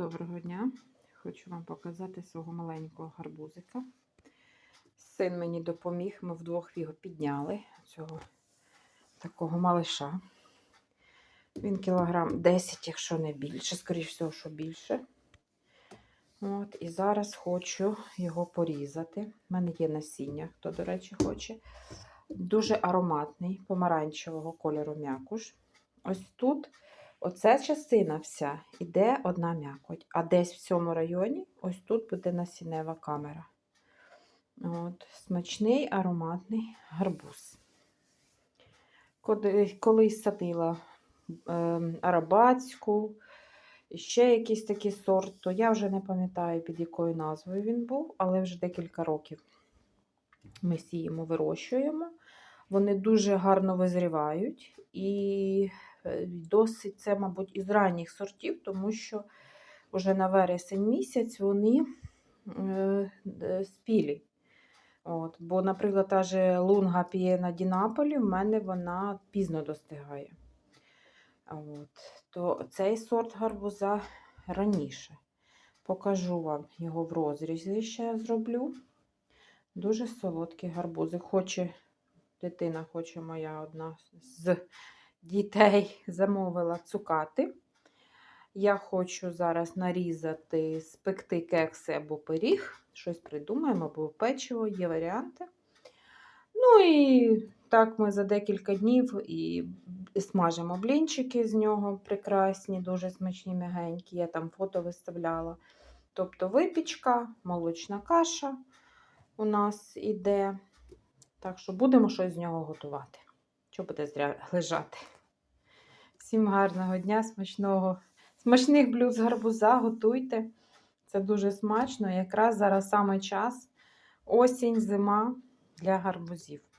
Доброго дня! Хочу вам показати свого маленького гарбузика. Син мені допоміг, ми вдвох його підняли, цього такого малиша. Він кілограм 10, якщо не більше, скоріш всього, що більше. От, і зараз хочу його порізати. У мене є насіння, хто, до речі, хоче. Дуже ароматний, помаранчевого кольору м'якуш. Ось тут Оця частина вся іде одна м'якоть, а десь в цьому районі ось тут буде насінева камера. От, Смачний ароматний гарбуз. Колись садила е, арабатську, ще якийсь такий сорт, то я вже не пам'ятаю, під якою назвою він був, але вже декілька років ми сіємо, вирощуємо. Вони дуже гарно визрівають і Досить це, мабуть, із ранніх сортів, тому що вже на вересень місяць вони е, е, спілі. От, Бо, наприклад, та же лунга пієна Дінаполі в мене вона пізно достигає. От, То цей сорт гарбуза раніше. Покажу вам його в розрізі, ще зроблю. Дуже солодкий гарбузи. Хоче, дитина хоче моя одна з дітей замовила цукати. Я хочу зараз нарізати, спекти кекси або пиріг. Щось придумаємо, або печиво, є варіанти. Ну і так ми за декілька днів і смажимо блінчики з нього прекрасні, дуже смачні, м'ягенькі. Я там фото виставляла. Тобто випічка, молочна каша у нас іде. Так що будемо щось з нього готувати. Що буде зря лежати? Всім гарного дня, смачного, смачних блюд з гарбуза, готуйте. Це дуже смачно. Якраз зараз саме час осінь, зима для гарбузів.